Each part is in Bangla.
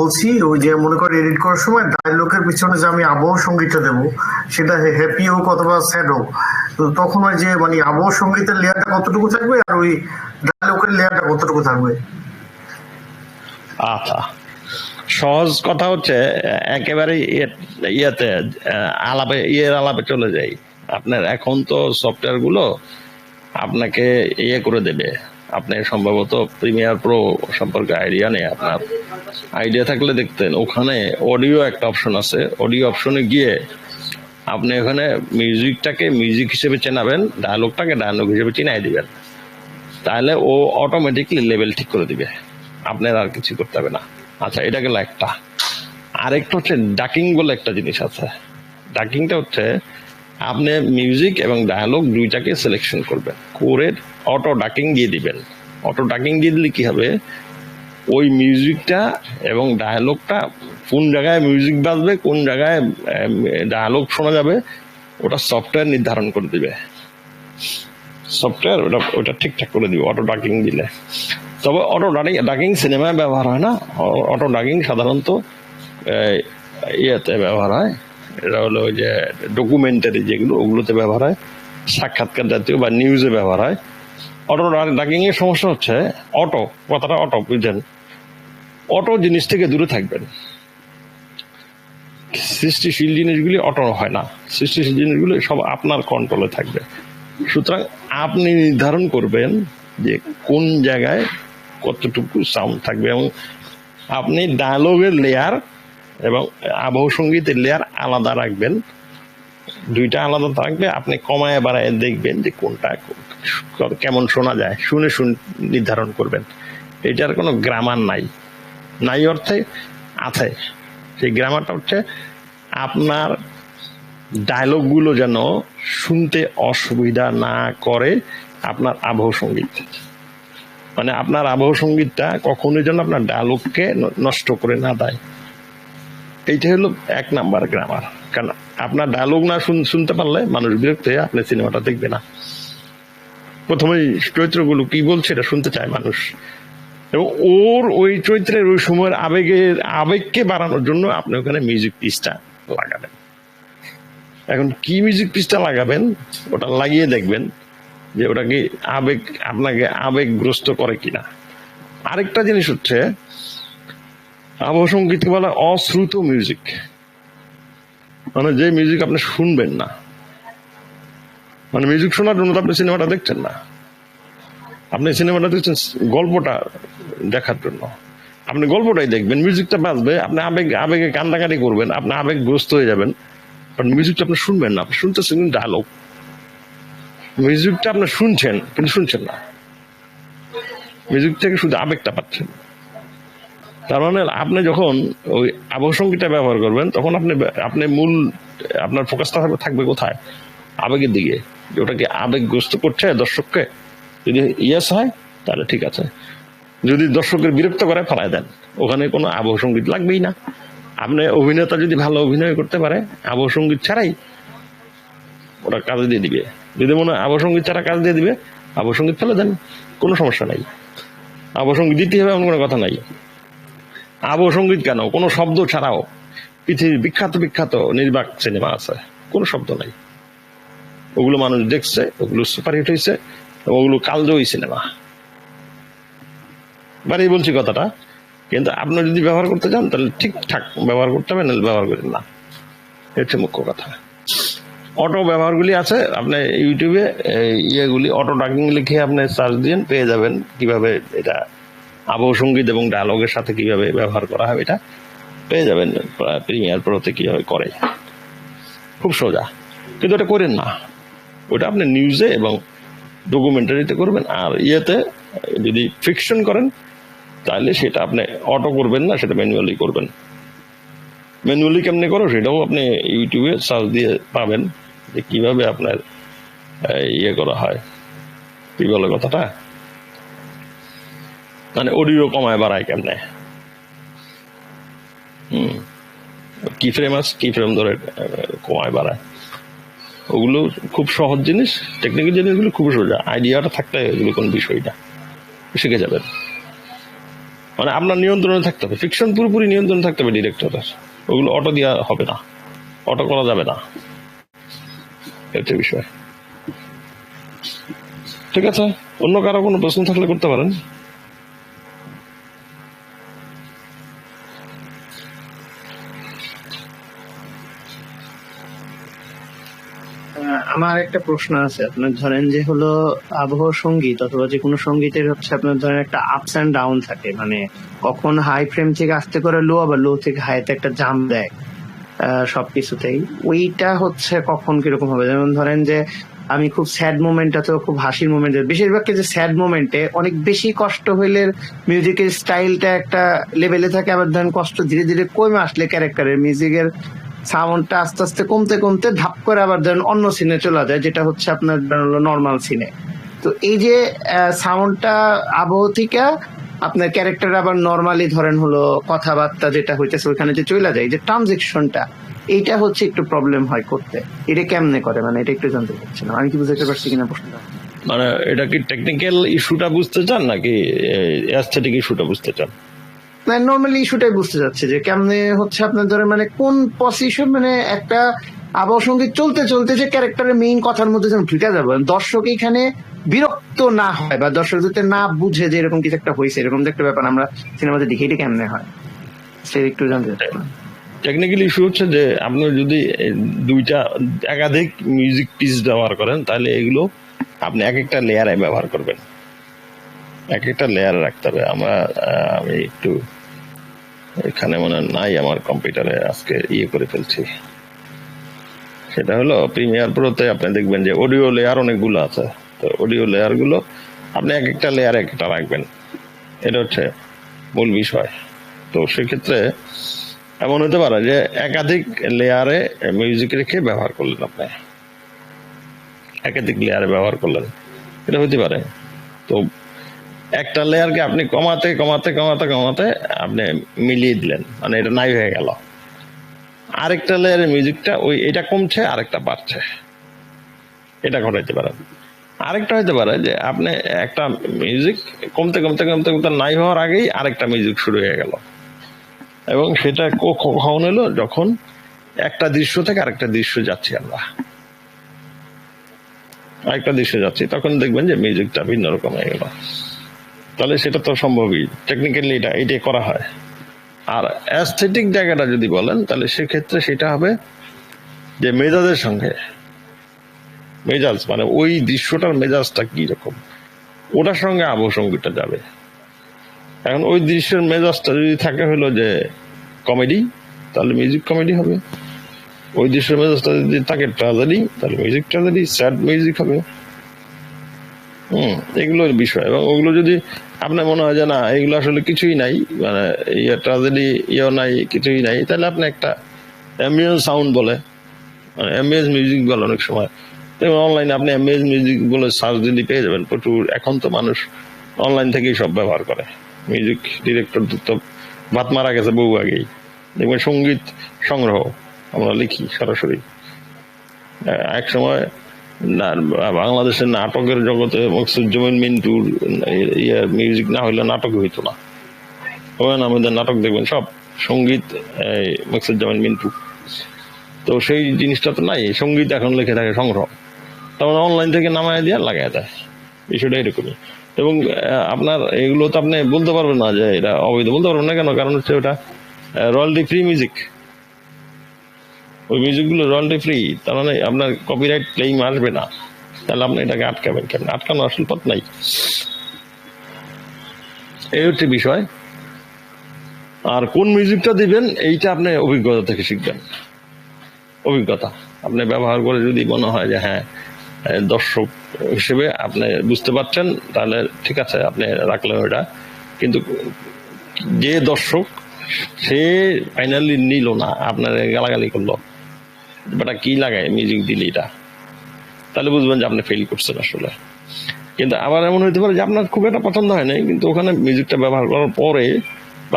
বলছি, ওই যে মনে করেন এডিট করার সময় ডায়লগের পিছনে যে আমি আবহ সঙ্গীতটা দেবো, সেটা হ্যাপি হোক অথবা স্যাড হোক, তো তখন ওই যে মানে আবহ সঙ্গীতের লেয়ারটা কতটুকু থাকবে আর ওই ডায়লগের লেয়ারটা কতটুকু থাকবে? আচ্ছা সহজ কথা হচ্ছে একেবারে ইয়ে- ইয়েতে আলাপে, ইয়ের আলাপে চলে যাই। আপনার এখন তো সফটওয়্যারগুলো আপনাকে ইয়ে করে দেবে। আপনি সম্ভবত প্রিমিয়ার প্রো সম্পর্কে আইডিয়া নেই আপনার। আইডিয়া থাকলে দেখতেন, ওখানে অডিও একটা অপশন আছে। অডিও অপশনে গিয়ে আপনি ওখানে মিউজিকটাকে মিউজিক হিসেবে চেনাবেন ডায়লগটাকে ডায়লগ হিসেবে চিনাই দিবেন। তাহলে ও অটোমেটিকলি লেভেল ঠিক করে দিবে। আপনার আর কিছু করতে হবে না। আচ্ছা এটা গেল একটা। আরেকটা হচ্ছে ডাকিং বলে একটা জিনিস আছে। ডাকিংটা হচ্ছে আপনি মিউজিক এবং ডায়ালগ দুইটাকে সিলেকশন করবেন। করে অটো ডাকিং দিয়ে দিবেন। অটো ডাকিং দিয়ে দিলে কি হবে? ওই মিউজিকটা এবং ডায়ালগটা কোন জায়গায় মিউজিক বাজবে, কোন জায়গায় ডায়ালগ শোনা যাবে, ওটা সফটওয়্যার নির্ধারণ করে দিবে। সফটওয়্যার ওটা ওটা ঠিকঠাক করে দিবে অটো ডাকিং দিলে। তবে অটো ডাকিং ডাকিং সিনেমায় ব্যবহার হয় না। অটো ডাকিং সাধারণত ইয়েতে ব্যবহার হয়। এটা হলো ওই যে ডকুমেন্টারি যেগুলো, ওগুলোতে ব্যবহার হয়, সাক্ষাৎকার জাতীয় বা নিউজে ব্যবহার হয়। অটো ডাকিং এর সমস্যা হচ্ছে অটো কথাটা অটো বুঝছেন অটো জিনিস থেকে দূরে থাকবেন। সৃষ্টিশীল জিনিসগুলি অটো হয় না। সৃষ্টিশীল জিনিসগুলি সব আপনার কন্ট্রোলে থাকবে। সুতরাং আপনি নির্ধারণ করবেন যে কোন জায়গায় কতটুকু সাউন্ড থাকবে এবং আপনি ডায়ালগের লেয়ার এবং আবহ সঙ্গীতের লেয়ার আলাদা রাখবেন। দুইটা আলাদা থাকবে, আপনি কমায় বাড়ায় দেখবেন যে কোনটা কেমন শোনা যায়, শুনে শুন নির্ধারণ করবেন। এটার কোনো গ্রামার নাই। নাই অর্থে আছে। সেই গ্রামারটা হচ্ছে আপনার ডায়লগগুলো যেন শুনতে অসুবিধা না করে আপনার আবহ সংগীত। মানে আপনার আবহ সঙ্গীতটা কখনোই যেন আপনার ডায়লগকে নষ্ট করে না দেয়। এইটা হলো এক নাম্বার গ্রামার কারণ আপনার ডায়লগ না শুন- শুনতে পারলে মানুষ বিরক্ত হয়ে আপনি সিনেমাটা দেখবে না। প্রথমেই চরিত্রগুলো কি বলছে এটা শুনতে চায় মানুষ। এবং ওর ওই চরিত্রের ওই সময়ের আবেগের, আবেগকে বাড়ানোর জন্য আপনি ওখানে মিউজিক পিসটা লাগাবেন। এখন কি মিউজিক পিসটা লাগাবেন, ওটা লাগিয়ে দেখবেন যে ওটা কি আবেগ আপনাকে আবেগগ্রস্ত করে কিনা। আরেকটা জিনিস হচ্ছে আবহ সঙ্গীতকে বলা অশ্রুত মিউজিক মানে যে মিউজিক আপনি শুনবেন না। মানে মিউজিক শোনার জন্য আপনি সিনেমাটা দেখছেন না। আপনি সিনেমাটা দেখছেন গল্পটা দেখার জন্য। আপনি গল্পটাই দেখবেন মিউজিকটা বাজবে, আপনি আবেগ, আবেগে কান্দাকাটি করবেন, আপনি আবেগগ্রস্ত হয়ে যাবেন। বাট মিউজিকটা আপনি শুনবেন না, আপনি শুনতেছেন ডায়লগ মিউজিকটা আপনি শুনছেন, কিন্তু শুনছেন না। মিউজিক থেকে শুধু আবেগটা পাচ্ছেন। তার মানে আপনি যখন ওই আবহসঙ্গীটা ব্যবহার করবেন, তখন আপনি আপনি মূল, আপনার ফোকাসটা থাকবে থাকবে কোথায়? আবেগের দিকে। ওটাকে আবেগগ্রস্ত করছে দর্শককে? যদি ইয়েস হয়, তাহলে ঠিক আছে। যদি দর্শকের বিরক্ত করে ফেলায় দেন। ওখানে কোনো আবহ সংগীত লাগবেই না। আপনি অভিনেতা যদি ভালো অভিনয় করতে পারে, আবহ সংগীত ছাড়াই ওরা কাজ দিয়ে দিবে। যদি মনে হয় আবহ সংগীত ছাড়া কাজ দিয়ে দিবে, আবহ সংগীত ফেলে দেন। কোনো সমস্যা নাই। আবহ সংগীত দিতে হবে এমন কোনো কথা নাই। আবহ সংগীত কেন? কোনো শব্দ ছাড়াও পৃথিবীর বিখ্যাত বিখ্যাত নির্বাক সিনেমা আছে। কোনো শব্দ নাই। ওগুলো মানুষ দেখছে, ওগুলো সুপারহিট হয়েছে ওগুলো কালজয়ী সিনেমা। বাড়ি বলছি কথাটা, কিন্তু আপনি যদি ব্যবহার করতে চান তাহলে ঠিকঠাক ব্যবহার করতে হবে, নাহলে ব্যবহার করেন না। এটা মুখ্য কথা। অটো ব্যবহারগুলি আছে, আপনি ইউটিউবে ইয়েগুলি, অটো ডাকিং লিখে আপনি সার্চ দিন পেয়ে যাবেন কীভাবে এটা আবহ সংগীত এবং ডায়লগের সাথে কীভাবে ব্যবহার করা হবে এটা পেয়ে যাবেন প্রিমিয়ার প্রোতে কীভাবে করে। খুব সোজা। কিন্তু এটা করেন না। ওটা আপনি নিউজে এবং ডকুমেন্টারিতে করবেন, আর ইয়েতে যদি ফিকশন করেন, তাহলে সেটা আপনি অটো করবেন না, সেটা ম্যানুয়ালি করবেন। ম্যানুয়ালি কেমনি করো, সেটাও আপনি ইউটিউবে সার্চ দিয়ে পাবেন যে কীভাবে আপনার ইয়ে করা হয়। কি বলে কথাটা? মানে অডিও কমায় বাড়ায় কেমনে? হুম। কি ফ্রেম আছে কি ফ্রেম ধরে কমায় বাড়ায়। ওগুলো খুব সহজ জিনিস টেকনিক্যাল জিনিসগুলো খুব সোজা। আইডিয়াটা থাকলে এগুলো কোনো বিষয় না শিখে যাবেন। মানে আপনার নিয়ন্ত্রণে থাকতে হবে। ফিকশন পুরোপুরি নিয়ন্ত্রণে থাকতে হবে ডিরেক্টরের ওগুলো অটো দেওয়া হবে না। অটো করা যাবে না। এটা বিষয়। ঠিক আছে? অন্য কারও কোনো প্রশ্ন থাকলে করতে পারেন। আমার একটা প্রশ্ন আছে। আপনার ধরেন যে হলো আবহাওয়া সংগীত অথবা যে কোনো সঙ্গীতের হচ্ছে আপনার ধরেন একটা আপস অ্যান্ড ডাউন থাকে। মানে কখন হাই ফ্রেম থেকে আস্তে করে লো আবার লো থেকে হাইতে একটা জাম্প দেয় সবকিছুতেই। ওইটা হচ্ছে কখন কীরকম হবে? যেমন ধরেন যে আমি খুব স্যাড মোমেন্ট অথবা খুব হাসির মোমেন্ট বেশিরভাগ ক্ষেত্রে স্যাড মোমেন্টে অনেক বেশি কষ্ট হইলে মিউজিকের স্টাইলটা একটা লেভেলে থাকে, আবার ধরেন কষ্ট ধীরে ধীরে কমে আসলে ক্যারেক্টারের মিউজিকের সাউন্ডটা আস্তে আস্তে কমতে কমতে ধাপ করে আবার ধরেন অন্য সিনে চলে যায়, যেটা হচ্ছে আপনার নর্মাল সিনে তো এই যে সাউন্ডটা আবহ থেকে আপনার ক্যারেক্টার আবার নর্মালি ধরেন হলো কথাবার্তা যেটা হইতেছে ওইখানে যে চলে যায় যে ট্রানজেকশনটা এইটা হচ্ছে একটু প্রবলেম হয় করতে। এটা কেমনে করে? মানে এটা একটু জানতে চাচ্ছিলাম। আমি কি বুঝতে পারছি কিনা প্রশ্নটা? মানে এটা কি টেকনিক্যাল ইস্যুটা বুঝতে চান নাকি অ্যাস্থেটিক ইস্যুটা বুঝতে চান? মানে নর্মালি ইস্যুটাই বুঝতে যাচ্ছে যে কেমনে হচ্ছে আপনার ধরে মানে কোন পজিশন মানে একটা আবহাওয়া সংগীত চলতে চলতে যে ক্যারেক্টারের মেইন কথার মধ্যে যখন ঢুকে যাবে দর্শক এখানে বিরক্ত না হয় বা দর্শক যাতে না বুঝে যে এরকম কিছু একটা হয়েছে, এরকম একটা ব্যাপার আমরা সিনেমাতে দেখি, এটা কেমনে হয়? সেটা একটু জানতে চাচ্ছিলাম টেকনিক্যাল ইস্যু হচ্ছে যে আপনি যদি দুইটা একাধিক মিউজিক পিস ব্যবহার করেন, তাহলে এগুলো আপনি এক একটা লেয়ারে ব্যবহার করবেন। এক একটা লেয়ারে রাখতে হবে। আমরা আমি একটু এখানে মনে নাই আমার কম্পিউটারে আজকে ইয়ে করে ফেলছি। সেটা হলো প্রিমিয়ার প্রোতে আপনি দেখবেন যে অডিও লেয়ার অনেকগুলো আছে। তো অডিও লেয়ারগুলো আপনি এক একটা লেয়ারে একটা রাখবেন। এটা হচ্ছে মূল বিষয়। তো সেক্ষেত্রে এমন হতে পারে যে একাধিক লেয়ারে মিউজিক রেখে ব্যবহার করলেন আপনি। একাধিক লেয়ারে ব্যবহার করলেন। এটা হতে পারে। তো একটা লেয়ারকে আপনি কমাতে কমাতে কমাতে কমাতে আপনি মিলিয়ে দিলেন। মানে এটা নাই হয়ে গেল। আরেকটা লেয়ারের মিউজিকটা, ওই এটা কমছে, আরেকটা বাড়ছে। এটা ঘটাইতে পারেন। আরেকটা হতে পারে যে আপনি একটা মিউজিক কমতে কমতে কমতে কমতে নাই হওয়ার আগেই আরেকটা মিউজিক শুরু হয়ে গেল। এবং সেটা কখন এলো? যখন একটা দৃশ্য থেকে আরেকটা দৃশ্য যাচ্ছি আমরা। আরেকটা দৃশ্য যাচ্ছি, তখন দেখবেন যে মিউজিকটা ভিন্ন রকম হয়ে গেল। তাহলে সেটা তো সম্ভবই। টেকনিক্যালি এটা, এটাই করা হয়। আর অ্যাস্থেটিক জায়গাটা যদি বলেন, তাহলে সেক্ষেত্রে সেটা হবে যে মেজাজের সঙ্গে। মেজাজ মানে ওই দৃশ্যটার মেজাজটা কি রকম? ওটার সঙ্গে আবহ সঙ্গীতটা যাবে। এখন ওই দৃশ্যের মেজাজটা যদি থাকে হলো যে কমেডি তাহলে মিউজিক কমেডি হবে। ওই দৃশ্যের মেজাজটা যদি থাকে ট্রাজেডি তাহলে মিউজিক ট্রাজেডি স্যাড মিউজিক হবে। হুম, এগুলোর বিষয়। এবং ওগুলো যদি আপনার মনে হয় যে না, এগুলো আসলে কিছুই নাই মানে ইয়ে ট্রাজেডি ইয়েও নাই, কিছুই নাই। তাহলে আপনি একটা অ্যাম্বিয়েন্স সাউন্ড বলে মানে অ্যাম্বিয়েন্স মিউজিক বলে অনেক সময়। এবং অনলাইনে আপনি অ্যাম্বিয়েন্স মিউজিক বলে সার্চ দিলে পেয়ে যাবেন। প্রচুর, এখন তো মানুষ অনলাইন থেকেই সব ব্যবহার করে। মিউজিক ডিরেক্টর তো ভাত মারা গেছে বহু আগেই। দেখবেন সংগীত সংগ্রহ, আমরা লিখি সরাসরি। এক সময় বাংলাদেশের নাটকের জগতে মকসুজ্জামান মিন্টুর ইয়ে মিউজিক না হইলে নাটক হইতো না। হুমায়ুন আহমেদের নাটক দেখবেন, সব সংগীত মকসুজ্জামান মিন্টু। তো সেই জিনিসটা তো নাই, সংগীত এখন লিখে থাকে সংগ্রহ। তখন অনলাইন থেকে নামায় দিয়ে লাগাই দেয়। বিষয়টা এরকমই। এবং আপনার এগুলো তো আপনি বলতে পারবেন না যে এটা অবৈধ, বলতে পারবেন না কেন? কারণ হচ্ছে ওটা রয়্যালটি ফ্রি মিউজিক ওই মিউজিকগুলো রয়্যালটি ফ্রি তার মানে আপনার কপিরাইট ক্লেইম আসবে না। তাহলে আপনি এটাকে আটকাবেন কেন আটকানো আসল পথ নাই। এই হচ্ছে বিষয়। আর কোন মিউজিকটা দিবেন, এইটা আপনি অভিজ্ঞতা থেকে শিখবেন। অভিজ্ঞতা। আপনি ব্যবহার করে যদি মনে হয় যে হ্যাঁ দর্শক হিসেবে আপনি বুঝতে পারছেন, তাহলে ঠিক আছে, আপনি রাখলেন ওটা কিন্তু যে দর্শক, সে ফাইনালি নিল না, আপনার গালাগালি করল। কি লাগায়? মিউজিক দিলে এটা। তাহলে বুঝবেন যে আপনি ফেল করছেন আসলে। কিন্তু আবার এমন হতে পারে যে আপনার খুব একটা পছন্দ হয় নাই, কিন্তু ওখানে মিউজিকটা ব্যবহার করার পরে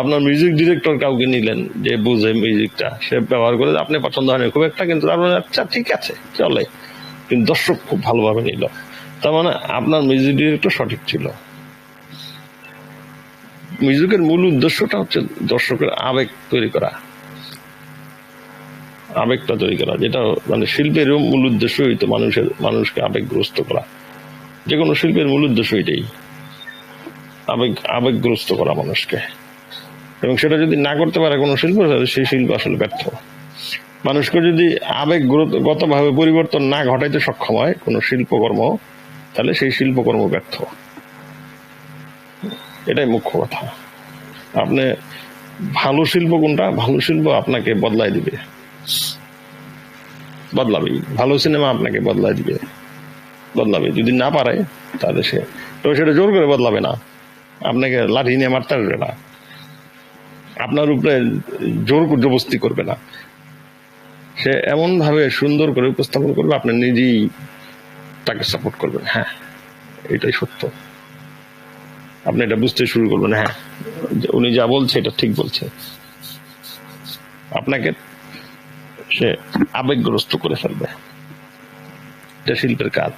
আপনার মিউজিক ডিরেক্টর কাউকে নিলেন যে বুঝে মিউজিকটা সে ব্যবহার করে আপনি পছন্দ হয় না খুব একটা কিন্তু তার মানে আচ্ছা ঠিক আছে, চলে। কিন্তু দর্শক খুব ভালোভাবে নিল। তার মানে আপনার মিউজিক ডিরেক্টর সঠিক ছিল। মিউজিকের মূল উদ্দেশ্যটা হচ্ছে দর্শকের আবেগ তৈরি করা। আবেগটা তৈরি করা, যেটা মানে শিল্পের মূল উদ্দেশ্য হইতো মানুষের, মানুষকে আবেগগ্রস্ত করা। যে কোনো শিল্পের মূল উদ্দেশ্য এটাই। আবেগ, আবেগগ্রস্ত করা মানুষকে। এবং সেটা যদি না করতে পারে কোনো শিল্প, তাহলে সেই শিল্প আসলে ব্যর্থ। মানুষকে যদি আবেগগতভাবে পরিবর্তন না ঘটাইতে সক্ষম হয় কোনো শিল্পকর্ম, তাহলে সেই শিল্পকর্ম ব্যর্থ। এটাই মুখ্য কথা। আপনি ভালো শিল্প কোনটা? ভালো শিল্প আপনাকে বদলাই দিবে। বদলাবেই ভালো সিনেমা আপনাকে বদলাই দিবে। বদলাবে। যদি না পারে, তাহলে সে তবে সেটা জোর করে বদলাবে না। আপনাকে লাঠি নিয়ে মারতে আসবে না। আপনার উপরে জোর জবস্তি করবে না। সে এমন ভাবে সুন্দর করে উপস্থাপন করবে, আপনি নিজেই তাকে সাপোর্ট করবেন। হ্যাঁ এটাই সত্য। আপনি এটা বুঝতে শুরু করবেন। হ্যাঁ উনি যা বলছে, এটা ঠিক বলছে। আপনাকে সে আবেগগ্রস্ত করে ফেলবে। এটা শিল্পের কাজ।